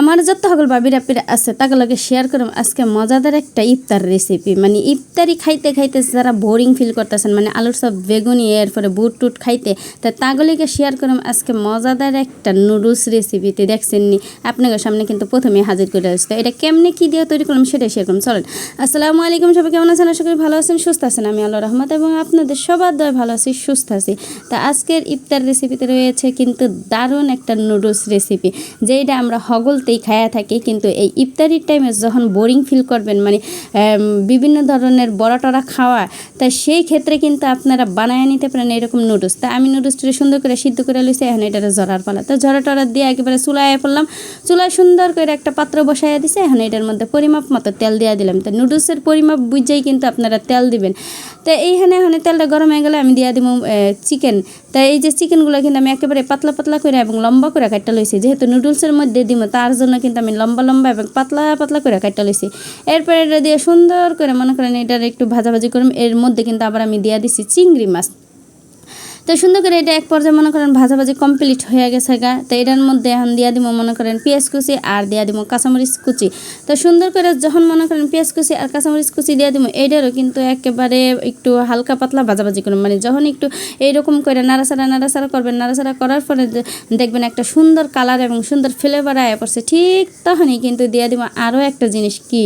আমার যত সকল বাবিরা পিরা আছে, তাকে লগে শেয়ার করুন আজকে মজাদার একটা ইফতার রেসিপি মানে ইফতারি খাইতে খাইতে যারা বোরিং ফিল করতেছেন মানে আলুর সব বেগুনি, এরপরে বুট টুট খাইতে, তা তাগুলিকে শেয়ার করুন আজকে মজাদার একটা নুডলস রেসিপিতে দেখছেন নি? আপনাদের সামনে কিন্তু প্রথমে হাজির করে আসছে। এটা কেমনে কী দিয়ে তৈরি করলাম সেটাই শেয়ার করুন চলেন। আসসালামু আলাইকুম, সবাই কেমন আছেন? আশা করি ভালো আছেন, সুস্থ আছেন। আমি আল্লাহ রহমত এবং আপনাদের সবার দয় ভালো আছি, সুস্থ আছি। তা আজকের ইফতার রেসিপিতে রয়েছে কিন্তু দারুণ একটা নুডলস রেসিপি যেটা আমরা হগলতেই খায়া থাকি, কিন্তু এই ইফতারির টাইমে যখন বোরিং ফিল করবেন মানে বিভিন্ন ধরনের বড়া খাওয়া, তা সেই ক্ষেত্রে কিন্তু আপনারা বানায় নিতে পারেন এরকম নুডলস তা আমি নুডলসটা সুন্দর করে সিদ্ধ করে লইছি, এখন এটা জরার পালা। তো জরা টরা দিয়ে একেবারে চুলায় পড়লাম, চুলায় সুন্দর করে একটা পাত্র বসাইয়া দিছে, এখন এটার মধ্যে পরিমাপ মতো তেল দিয়ে দিলাম। তো নুডলসের পরিমাপ বুঝেই কিন্তু আপনারা তেল দিবেন। তো এইখানে, এখন তেলটা গরম হয়ে গেলে আমি দিয়ে দিব চিকেন তা এই যে চিকেনগুলো কিন্তু আমি একেবারে পাতলা পাতলা করে এবং লম্বা করে কাটটা লইছি, যেহেতু নুডলসের মধ্যে দিব তার জন্য কিন্তু আমি লম্বা লম্বা এবং পাতলা পাতলা করে কাটটা লইছি। এরপরে এটা দিয়ে সুন্দর করে মনে করেন এটার একটু ভাজাভাজি করুন এর মধ্যে কিন্তু আবার আমি দিয়ে দিছি চিংড়ি মাছ। তো সুন্দর করে এটা এক পর্যায়ে মনে করেন ভাজাভাজি কমপ্লিট হয়ে গেছে গা। তো এটার মধ্যে এখন দিয়া দিব মনে করেন পেঁয়াজ কুচি আর দিয়া দিব কাঁচামরিচ কুচি। তো সুন্দর করে যখন মনে করেন পেঁয়াজ কুচি আর কাঁচামরিচ কুচি দিয়া দিব এইটারও কিন্তু একেবারে একটু হালকা পাতলা ভাজাভাজি করুন। মানে যখন একটু এইরকম করে নাড়াচাড়া নাড়াচাড়া করবেন, নাড়াচাড়া করার পরে দেখবেন একটা সুন্দর কালার এবং সুন্দর ফ্লেভার আয়া পড়ছে। ঠিক তখনই কিন্তু দিয়া দিব আরও একটা জিনিস কি?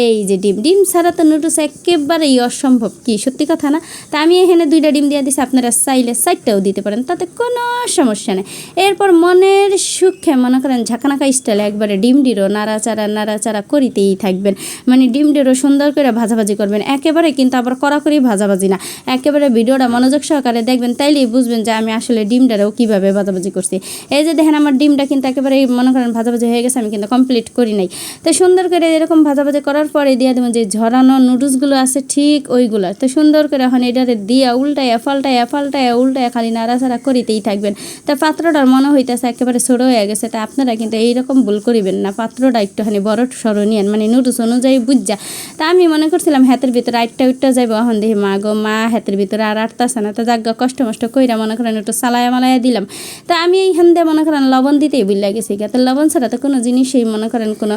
এই যে ডিম। ডিম ছাড়া তো নুডলস একেবারেই অসম্ভব কি? সত্যি কথা না? তা আমি এখানে দুইটা ডিম দিয়ে দিছি, আপনারা চাইলে সাইডটাও দিতে পারেন, তাতে কোনো সমস্যা নেই। এরপর মনের সুখে মনে করেন ঝাঁকানাকা স্টাইলে একবারে ডিম ডিরও নাড়াচাড়া নাড়াচাড়া করিতেই থাকবেন। মানে ডিম ডিরও সুন্দর করে ভাজাভাজি করবেন। একেবারে কিন্তু আবার কড়াকড়ি ভাজাভাজি না। একেবারে ভিডিওটা মনোযোগ সহকারে দেখবেন, তাইলেই বুঝবেন যে আমি আসলে ডিমটারও কীভাবে ভাজাভাজি করছি। এই যে দেখেন আমার ডিমটা কিন্তু একেবারে মনে করেন ভাজাভাজি হয়ে গেছে, আমি কিন্তু কমপ্লিট করি নাই। তো সুন্দর করে এরকম ভাজাভাজি করার পরে দিয়ে দেবেন যে ঝরানো নুডলসগুলো আছে ঠিক ওইগুলো। তো সুন্দর করে এখন এটারে দিয়া উল্টাইয়া, পাল্টাইয়া পাল্টাইয়া উল্টাইয়া খালি নাড়াচাড়া করিতেই থাকবেন। তা পাত্রটার মনে হইতেছে একেবারে ছোটো হয়ে গেছে, তা আপনারা কিন্তু এইরকম ভুল করিবেন না। পাত্রটা একটুখানি বড় সরো নিয়েন মানে নুডলস অনুযায়ী বুঝযা তা আমি মনে করছিলাম হাতের ভিতরে আটটা উঠটা যাইব, এখন দেখি মা গো, মা হাতের ভিতরে আর আটতাছে না। তা যাক গা, কষ্ট মষ্ট কইরা মনে করেন একটু সালায়া মালায়া দিলাম। তা আমি এইখান দিয়ে মনে করেন লবণ দিতেই বুঝলা গেছি গা। তো লবণ ছাড়া তো কোনো জিনিসই মনে করেন কোনো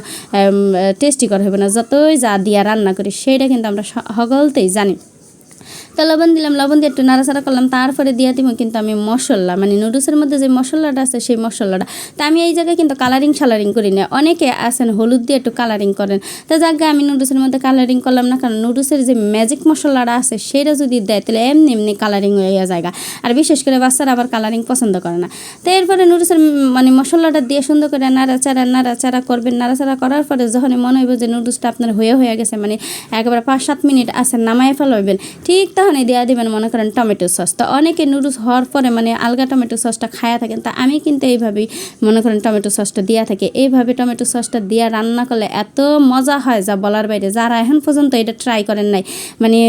টেস্টিকর হবে না। যতই যা দিয়া রান্না করি, সেইটা কিন্তু আমরা সকলতেই জানি। তো লবণ দিলাম, লবণ দিয়ে একটু নাড়াচাড়া করলাম, তারপরে দিয়ে দিব কিন্তু আমি মশলা। মানে নুডলসের মধ্যে যে মশলাটা আছে, সেই মশলাটা। তা আমি এই জায়গায় কিন্তু কালারিং সালারিং করি না। অনেকে আছেন, হলুদ দিয়ে একটু কালারিং করেন। তো জায়গায় আমি নুডলসের মধ্যে কালারিং করলাম না, কারণ নুডলসের যে ম্যাজিক মশলাটা আছে, সেটা যদি দেয়, তাহলে এমনি এমনি কালারিং হয়ে জায়গা আর বিশেষ করে বাচ্চারা আবার কালারিং পছন্দ করে না। তো এরপরে নুডলসের মানে মশলাটা দিয়ে সুন্দর করে নাড়াচাড়া নাড়াচাড়া করবেন। নাড়াচাড়া করার পরে যখনই মনে হইব যে নুডলসটা আপনার হয়ে হয়ে গেছে মানে একেবারে পাঁচ সাত মিনিট আছে, নামায় ফেলাইবেন, ঠিক তখনই দেওয়া দিবেন মনে করেন টমেটো সস। তো অনেকে নুডলস হওয়ার পরে মানে আলগা টমেটো সসটা খায়া থাকেন, তা আমি কিন্তু এইভাবেই মনে করেন টমেটো সসটা দেওয়া থাকে। এইভাবে টমেটো সসটা দিয়া রান্না করলে এত মজা হয় যা বলার বাইরে, যারা এখন পর্যন্ত এটা ট্রাই করেন নাই মানে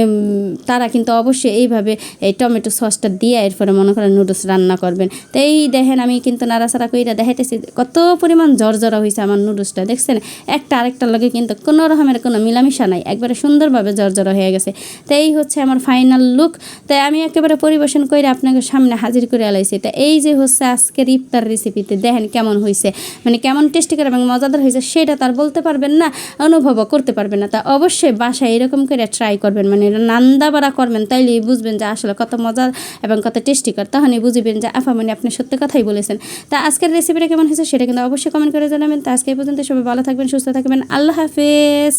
তারা কিন্তু অবশ্যই এইভাবে এই টমেটো সসটা দিয়ে এরপরে মনে করেন নুডলস রান্না করবেন। তো এই দেখেন আমি কিন্তু নাড়াচাড়া কইরা দেখাইতেছি কত পরিমাণ জর্জরা হয়েছে আমার নুডলসটা দেখছেন? একটা আরেকটার লগে কিন্তু কোনো রকমের কোনো মিলামিশা নাই, একবারে সুন্দরভাবে জর্জরা হয়ে গেছে। তো এই হচ্ছে আমার ফাইনাল লুক। তাই আমি একেবারে পরিবেশন করে আপনাকে সামনে হাজির করে আলাইছি। তা এই যে হচ্ছে আজকের ইফতার রেসিপিতে দেখেন কেমন হয়েছে মানে কেমন টেস্টিকার এবং মজাদার হয়েছে সেটা তার বলতে পারবেন না, অনুভবও করতে পারবেন না। তা অবশ্যই বাসায় এরকম করে ট্রাই করবেন। মানে নান্দা বাড়া করবেন, তাইলেই বুঝবেন যে আসলে কত মজা এবং কত টেস্টিকর তখনই বুঝবেন যে আফা মানে আপনি সত্যি কথাই বলেছেন। তা আজকের রেসিপিটা কেমন হয়েছে সেটা কিন্তু অবশ্যই কমেন্ট করে জানাবেন। তা আজকে পর্যন্ত সবাই ভালো থাকবেন, সুস্থ থাকবেন। আল্লাহ হাফেজ।